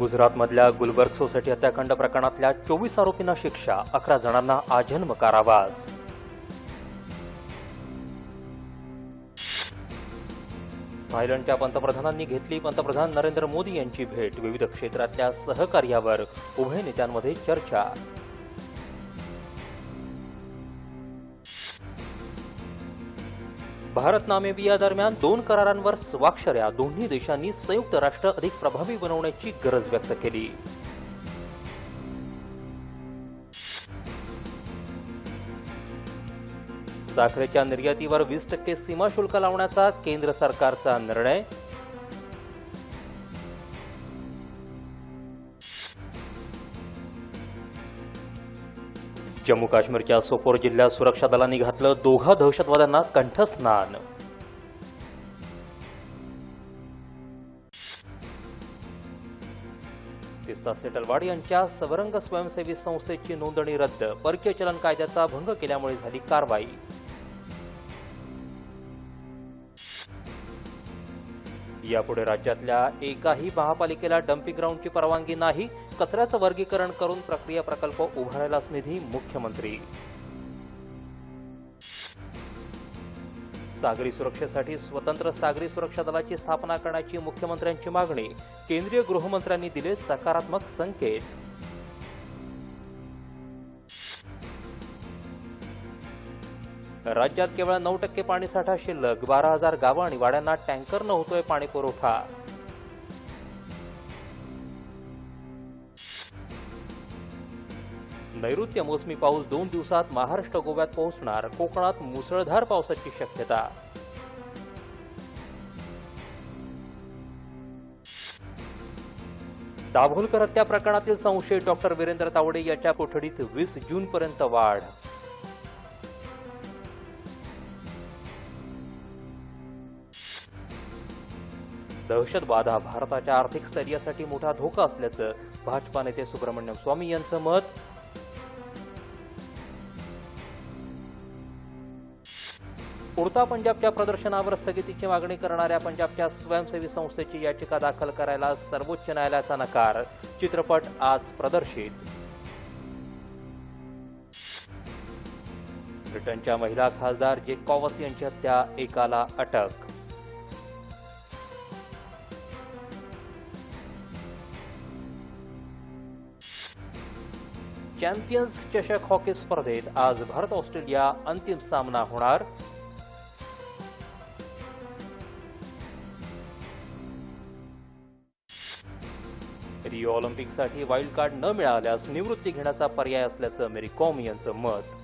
गुजरातमधल्या गुलबर्ग सोसायटी हत्याकांड प्रकरणातल्या चोवीस आरोपींना शिक्षा अकरा जणांना आजन्म कारावास. थायलंडच्या पंतप्रधानांनी घेतली. पंतप्रधान नरेंद्र मोदी यांची भेट. विविध क्षेत्रातल्या सहकार्यावर उभय नेत्यांमध्ये चर्चा. भारत नामेबिया दरम्यान दोन करारांवर स्वाक्षऱ्या. दोन्ही देशांनी संयुक्त राष्ट्र अधिक प्रभावी बनवण्याची गरज व्यक्त केली. साखरेच्या निर्यातीवर वीस टक्के सीमा शुल्क लावण्याचा केंद्र सरकारचा निर्णय. जम्मू काश्मीरच्या सोपोर जिल्ह्यात सुरक्षा दलांनी घातलं दोघा दहशतवाद्यांना कंठस्नान. तिस्ता सेटलवाड यांच्या सवरंग स्वयंसेवी संस्थेची नोंदणी रद्द परकीय चलन कायद्याचा भंग केल्यामुळे झाली कारवाई. यापुढे राज्यातल्या एकाही महापालिकेला डम्पिंग ग्राउंडची परवानगी नाही कचऱ्याचं वर्गीकरण करून प्रक्रिया प्रकल्प उभारायलाच निधी मुख्यमंत्री. सागरी सुरक्षेसाठी स्वतंत्र सागरी सुरक्षा दलाची स्थापना करण्याची मुख्यमंत्र्यांची मागणी केंद्रीय गृहमंत्र्यांनी दिले सकारात्मक संकेत. राज्यात केवळ नऊ टक्के पाणीसाठा शिल्लक बारा हजार गावं आणि वाड्यांना टँकरनं होतोय पाणी पुरवठा. नैऋत्य मोसमी पाऊस दोन दिवसात महाराष्ट्र गोव्यात पोहोचणार कोकणात मुसळधार पावसाची शक्यता. दाभोलकर हत्या प्रकरणातील संशयित डॉक्टर वीरेंद्र तावडे याच्या कोठडीत वीस जूनपर्यंत वाढ. दहशतवाद हा भारताच्या आर्थिक स्थैर्यासाठी मोठा धोका असल्याचं भाजपा नेते सुब्रमण्यम स्वामी यांचं मत. उडता पंजाबच्या प्रदर्शनावर स्थगितीची मागणी करणाऱ्या पंजाबच्या स्वयंसेवी संस्थेची याचिका दाखल करायला सर्वोच्च न्यायालयाचा नकार. चित्रपट आज प्रदर्शित. ब्रिटनच्या महिला खासदार जे कॉवस यांची हत्या एकाला अटक. चॅम्पियन्स चषक हॉकी स्पर्धेत आज भारत ऑस्ट्रेलिया अंतिम सामना होणार. रिओ ऑलिम्पिकसाठी वाईल्ड कार्ड न मिळाल्यास निवृत्ती घेण्याचा पर्याय असल्याचं मेरी कॉम यांचं मत.